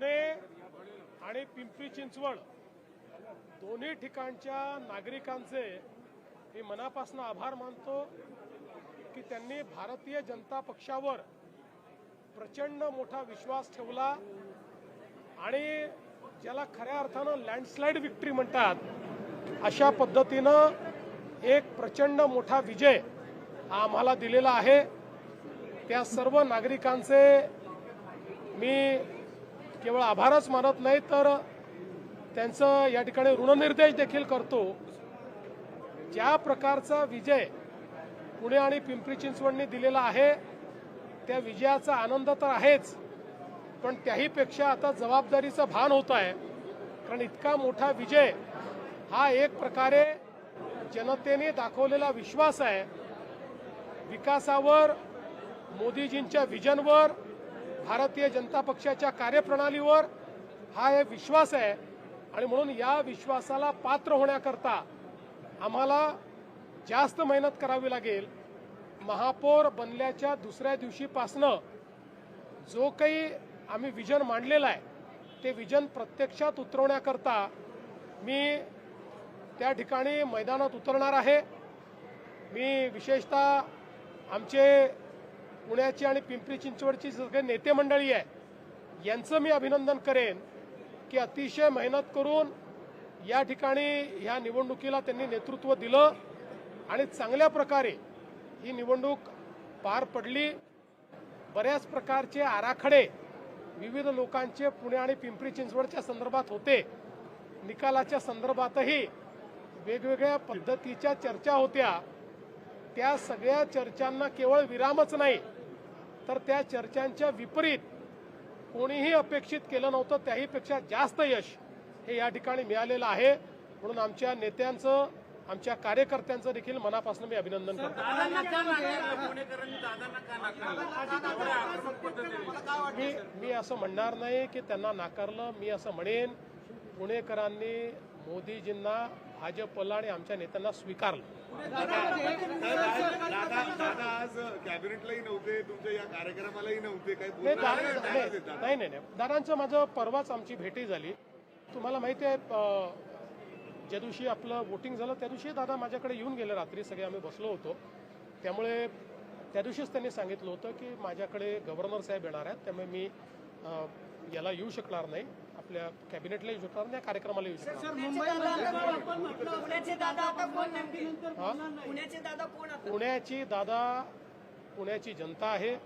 पुणे आणि पिंपरी चिंचवड दोन्ही ठिकाणच्या नागरिकांचे मी मनापासून आभार मानतो की त्यांनी भारतीय जनता पक्षावर प्रचंड मोठा विश्वास ठेवला आणि ज्याला खऱ्या अर्थानं लँडस्लाईड विक्ट्री म्हणतात अशा पद्धतीनं एक प्रचंड मोठा विजय हा आम्हाला दिलेला आहे. त्या सर्व नागरिकांचे मी केवळ आभारच मानत नाही तर त्यांचं या ठिकाणी ऋणनिर्देश देखील करतो. ज्या प्रकारचा विजय पुणे आणि पिंपरी चिंचवडने दिलेला आहे त्या विजयाचा आनंद तर आहेच पण त्याहीपेक्षा आता जबाबदारीचं भान होत आहे. कारण इतका मोठा विजय हा एक प्रकारे जनतेने दाखवलेला विश्वास आहे. विकासावर मोदीजींच्या विजनवर भारतीय जनता पक्षाच्या कार्यप्रणालीवर हा एक विश्वास आहे. आणि म्हणून या विश्वासाला पात्र होण्याकरता आम्हाला जास्त मेहनत करावी लागेल. महापौर बनल्याच्या दुसऱ्या दिवशीपासनं जो काही आम्ही विजन मांडलेलं आहे ते विजन प्रत्यक्षात उतरवण्याकरता मी त्या ठिकाणी मैदानात उतरणार आहे. मी विशेषतः आमचे पुण्याची आणि पिंपरी चिंचवडची सगळे नेते मंडळी आहे यांचं मी अभिनंदन करेन की अतिशय मेहनत करून या ठिकाणी ह्या निवडणुकीला त्यांनी नेतृत्व दिलं आणि चांगल्या प्रकारे ही निवडणूक पार पडली. बऱ्याच प्रकारचे आराखडे विविध लोकांचे पुणे आणि पिंपरी चिंचवडच्या संदर्भात होते. निकालाच्या संदर्भातही वेगवेगळ्या पद्धतीच्या चर्चा होत्या. त्या सगळ्या चर्चांना केवळ विरामच नाही तर त्या चर्चांच्या विपरीत कोणीही अपेक्षित केलं नव्हतं त्याहीपेक्षा जास्त यश हे या ठिकाणी मिळालेलं आहे. म्हणून आमच्या नेत्यांचं आमच्या कार्यकर्त्यांचं देखील मनापासून मी अभिनंदन करतो. मी मी असं म्हणणार नाही की त्यांना नाकारलं मी असं म्हणेन. पुणेकरांनी मोदीजींना भाजपला आणि आमच्या नेत्यांना स्वीकारलं. आज कॅबिनेटलाही नव्हते तुमच्या या कार्यक्रमालाही नव्हते काही नाही नाही नाही दादांचं माझं परवाच आमची भेटी झाली. तुम्हाला माहिती आहे ज्या दिवशी आपलं वोटिंग झालं त्या दिवशी दादा माझ्याकडे येऊन गेले रात्री सगळे आम्ही बसलो होतो. त्यामुळे त्या दिवशीच त्यांनी सांगितलं होतं की माझ्याकडे गव्हर्नर साहेब येणार आहेत त्यामुळे मी याला येऊ शकणार नाही. आपल्या कॅबिनेटला येऊ नाही या कार्यक्रमाला येऊ नाही. पुण्याचे दादा आता कोण नेमके हा? पुण्याचे दादा कोण आता? पुण्याची दादा पुण्याची जनता आहे.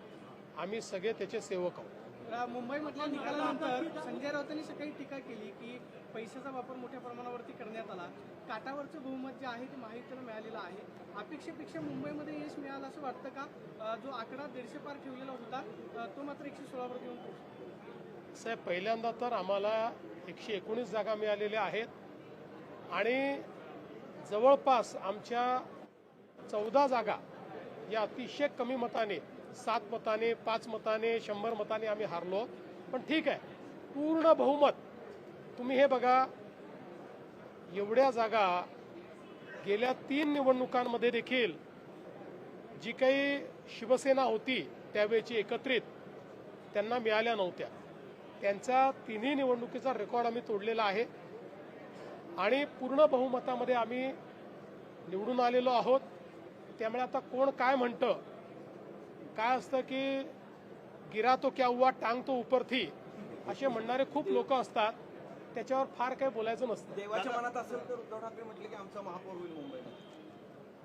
आम्ही सगळे त्याचे सेवक आहोत. मुंबईमधल्या निकालानंतर संजय राऊतांनी सकाळी टीका केली की पैशाचा वापर मोठ्या प्रमाणावरती करण्यात आला. काटावरचं बहुमत जे आहे ते महायुतीला मिळालेलं आहे. अपेक्षेपेक्षा मुंबईमध्ये यश मिळालं असं वाटतं का? जो आकडा दीडशे पार ठेवलेला होता तो मात्र एकशे सोळावरती येऊन पोहोचला. साहेब पहिल्यांदा तर आम्हाला एकशे एकोणीस जागा मिळालेल्या आहेत. आणि जवळपास आमच्या चौदा जागा या अतिशय कमी मताने सात मताने पाच मताने शंभर मताने आम्ही हारलो. पण ठीक आहे पूर्ण बहुमत तुम्ही हे बघा एवढ्या जागा गेल्या तीन निवडणुकांमध्ये देखील जी काही शिवसेना होती त्यावेळेची एकत्रित त्यांना मिळाल्या नव्हत्या. त्यांचा तिन्ही निवडणुकीचा रेकॉर्ड आम्ही तोडलेला आहे. आणि पूर्ण बहुमतामध्ये आम्ही निवडून आलेलो आहोत. त्यामुळे आता कोण काय म्हणतं? काय असतं की गिरा तो क्या हुआ टांग तो ऊपर थी असे म्हणणारे खूप लोक असतात. त्याच्यावर फार काही बोलायचं नसतं. देवाच्या मनात असेल तर उद्धव ठाकरे म्हटले की आमचा महापौर होईल मुंबईमध्ये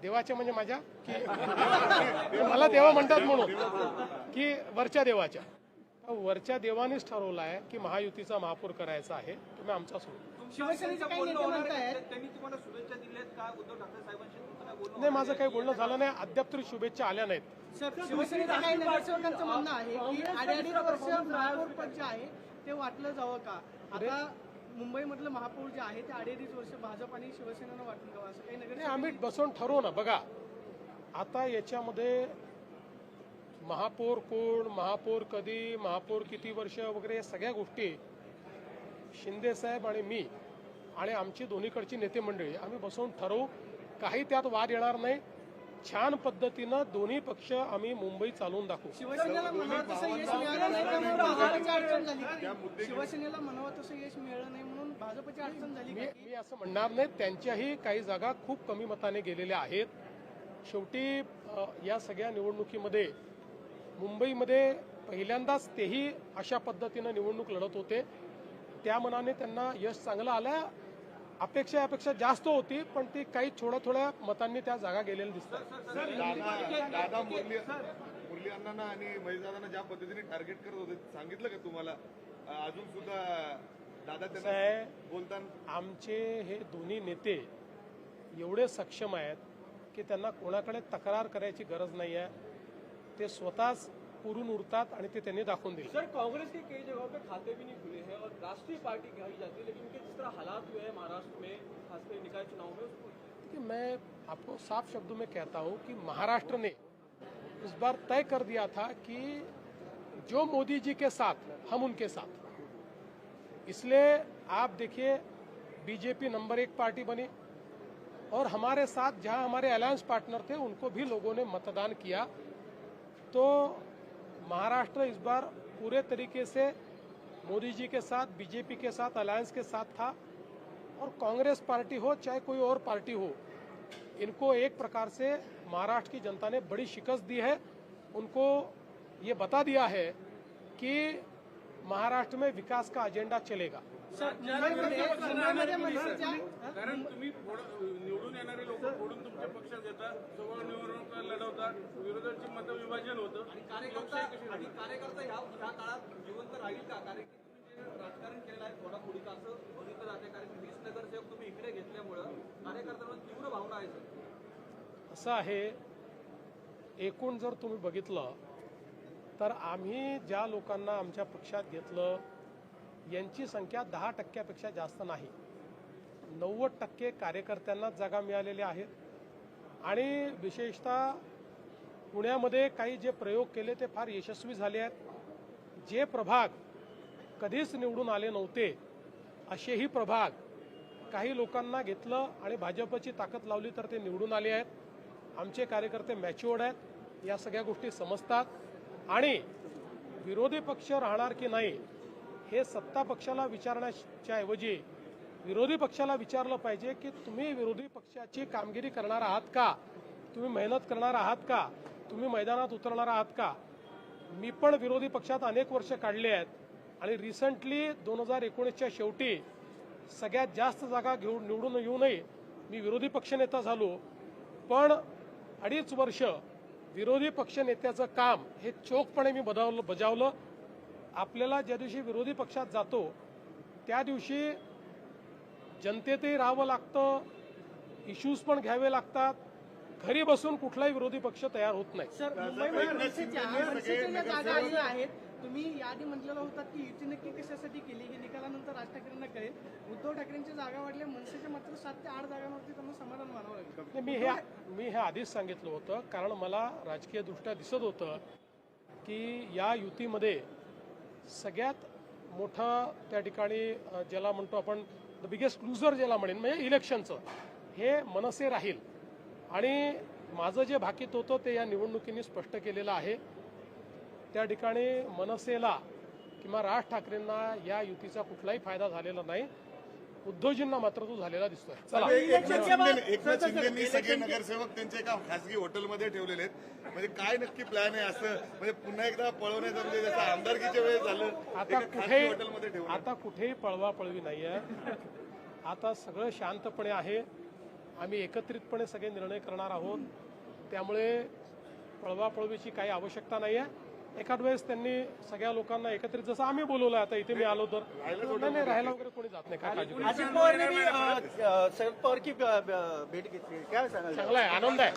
देवाच्या म्हणजे माझ्या? की मला देवा म्हणतात म्हणून. की वरच्या देवाच्या. वरच्या देवानेच ठरवलं आहे की महायुतीचा महापौर करायचा आहे. तुम्ही आमचा सोडू शिवसेनेचे काही नेते म्हणतायत त्यांनी तुम्हाला शुभेच्छा दिल्यात का? उद्धव ठाकरे साहेबांशी तुमचं काय बोलणं नाही माझं काही बोलणं झालं नाही. अद्याप तरी शुभेच्छा आल्या नाहीत. म्हणणं आहे की अडीअडीच वर्ष महापौर पद जे आहे ते वाटलं जावं का? आता मुंबईमधलं महापौर जे आहे ते अडीअडीच वर्ष भाजप आणि शिवसेनेनं वाटून द्यावं असं काही आम्ही बसून ठरवू ना बघा. आता याच्यामध्ये महापौर कोण महापौर कधी महापौर किती वर्ष वगैरे या सगळ्या गोष्टी शिंदे साहेब आणि मी आणि आमची दोन्हीकडची नेते मंडळी आम्ही बसून ठरवू. काही त्यात वाद येणार नाही. छान पद्धतीनं दोन्ही पक्ष आम्ही मुंबई चालवून दाखवू. शिवसेनेला म्हणावं तसं यश मिळालं नाही त्यामुळे भाजपची अडचण झाली. शिवसेनेला म्हणावं तसं यश मिळालं नाही म्हणून भाजपची अडचण झाली मी असं म्हणणार नाही. त्यांच्याही काही जागा खूप कमी मताने गेलेल्या आहेत. शेवटी या सगळ्या निवडणुकीमध्ये मुंबईमध्ये पहिल्यांदाच तेही अशा पद्धतीनं निवडणूक लढत होते. त्या मनाने त्यांना यश चांगलं आलं अपेक्षा यापेक्षा जास्त होती पण ती काही थोड्या थोड्या मतांनी त्या जागा गेलेल्या दिसतात. दादा दादा मुरली मुरली अण्णांना आणि महेशदादांना ज्या पद्धतीने टार्गेट करत होते सांगितलं का तुम्हाला? अजून सुद्धा दादा कसं त्यांना आहे बोलताना आमचे हे दोन्ही नेते एवढे सक्षम आहेत की त्यांना कोणाकडे तक्रार करायची गरज नाही आहे ते स्वतःच पुरून उरतात आणि ते त्यांनी दाखवून दिले. सर कांग्रेस के कई जगहों पे खाते भी नहीं खुले हैं और राष्ट्रीय पार्टी कही जाती है लेकिन उनके जिस तरह हालात हुए हैं महाराष्ट्र में खासकर निकाय चुनाव में उसको कि मैं आपको साफ़ शब्दों में कहता हूँ कि महाराष्ट्र ने इस बार तय कर दिया था कि जो मोदी जी के साथ हम उनके साथ। इसलिए आप देखिए बीजेपी नंबर एक पार्टी बनी और हमारे साथ जहाँ हमारे अलायंस पार्टनर थे उनको भी लोगों ने मतदान किया। तो महाराष्ट्र इस बार पूरे तरीके से मोदी जी के साथ, बीजेपी के साथ, अलायंस के साथ था। और कांग्रेस पार्टी हो, चाहे कोई और पार्टी हो, इनको एक प्रकार से महाराष्ट्र की जनता ने बड़ी शिकस्त दी है। उनको ये बता दिया है कि महाराष्ट्र में विकास का एजेंडा चलेगा। कारण तुम्ही निवडून येणारे लोक फोडून तुमच्या पक्षात येतात जवळ निवडणूक लढवतात मतं मतविभाजन होतं आणि कार्यकर्ता आणि कार्यकर्ता ह्या ह्या काळात जिवंत राहील का कारण की तुम्ही जे राजकारण केलेलं आहे थोडा पुढीचा असं बघितलं जाते कारण की वीस नगरसेवक तुम्ही इकडे घेतल्यामुळं कार्यकर्त्यांवर तीव्र भावना आहे सर असं आहे एकूण जर तुम्ही बघितलं तर आम्ही ज्या लोकांना आमच्या पक्षात घेतलं यांची संख्या दहा टक्क्यापेक्षा जास्त नाही. नव्वद टक्के कार्यकर्त्यांनाच जागा मिळालेल्या आहेत. आणि विशेषतः पुण्यामध्ये काही जे प्रयोग केले ते फार यशस्वी झाले आहेत. जे प्रभाग कधीच निवडून आले नव्हते असेही प्रभाग काही लोकांना घेतलं आणि भाजपची ताकद लावली तर ते निवडून आले आहेत. आमचे कार्यकर्ते मॅच्युअर्ड आहेत या सगळ्या गोष्टी समजतात. आणि विरोधी पक्ष राहणार की नाही हे सत्ता पक्षाला विचारण्याच्या ऐवजी विरोधी पक्षाला विचारलं पाहिजे की तुम्ही विरोधी पक्षाची कामगिरी करणार आहात का? तुम्ही मेहनत करणार आहात का? तुम्ही मैदानात उतरणार आहात का? मी पण विरोधी पक्षात अनेक वर्ष काढली आहेत आणि रिसेंटली दोन हजार एकोणीसच्या शेवटी सगळ्यात जास्त जागा घेऊन निवडून येऊनही मी विरोधी पक्षनेता झालो. पण अडीच वर्ष विरोधी पक्षनेत्याचं काम हे चोखपणे मी बजावलं बजावलं. आपल्याला ज्या दिवशी विरोधी पक्षात जातो त्या दिवशी जनतेतही राहावं लागतं इश्यूज पण घ्यावे लागतात. घरी बसून कुठलाही विरोधी पक्ष तयार होत नाही. सर आहेत तुम्ही याआधी म्हटलेलं होतं की युती नक्की कशासाठी केली हे निकालानंतर राज ठाकरेंना कळेल. उद्धव ठाकरेंच्या जागा वाढल्या मनसेच्या मात्र सात ते आठ जागांवरती त्यांना समाधान मानावं लागेल. मी हे मी हे आधीच सांगितलं होतं कारण मला राजकीय दृष्ट्या दिसत होतं की या युतीमध्ये सगळ्यात मोठा त्या ठिकाणी ज्याला म्हणतो आपण द बिगेस्ट लुझर ज्याला म्हणेन म्हणजे इलेक्शनचं हे मनसे राहील. आणि माझं जे भाकीत होतं ते या निवडणुकीने स्पष्ट केलेलं आहे. त्या ठिकाणी मनसेला किंवा राज ठाकरेंना या युतीचा कुठलाही फायदा झालेला नाही. उद्धवजींना मात्र तो झालेला दिसतोय. चला. एकनाथ शिंदे एकनाथ शिंदेनी सगळे नगरसेवक त्यांचे एका खासगी हॉटेलमध्ये ठेवलेले आहेत. म्हणजे काय नक्की प्लॅन आहे असं? म्हणजे पुन्हा एकदा पळवण्याचं म्हणजे जसं आमदारकीच्या वेळेस झालं आता कुठे हॉटेलमध्ये ठेवलं. आता कुठेही पळवा पळवी नाही आहे आता सगळं शांतपणे आहे. आम्ही एकत्रितपणे सगळे निर्णय करणार आहोत. त्यामुळे पळवापळवीची काही आवश्यकता नाही आहे एखाद वेळेस त्यांनी सगळ्या लोकांना एकत्रित जसं आम्ही बोलवलं आता इथे मी आलो तर नाही नाही राहायला वगैरे कोणी जात नाही काय. अजित पवारने भी शरद पवार की भेट घेतली. काय सांगाल? चांगला आहे आनंद आहे.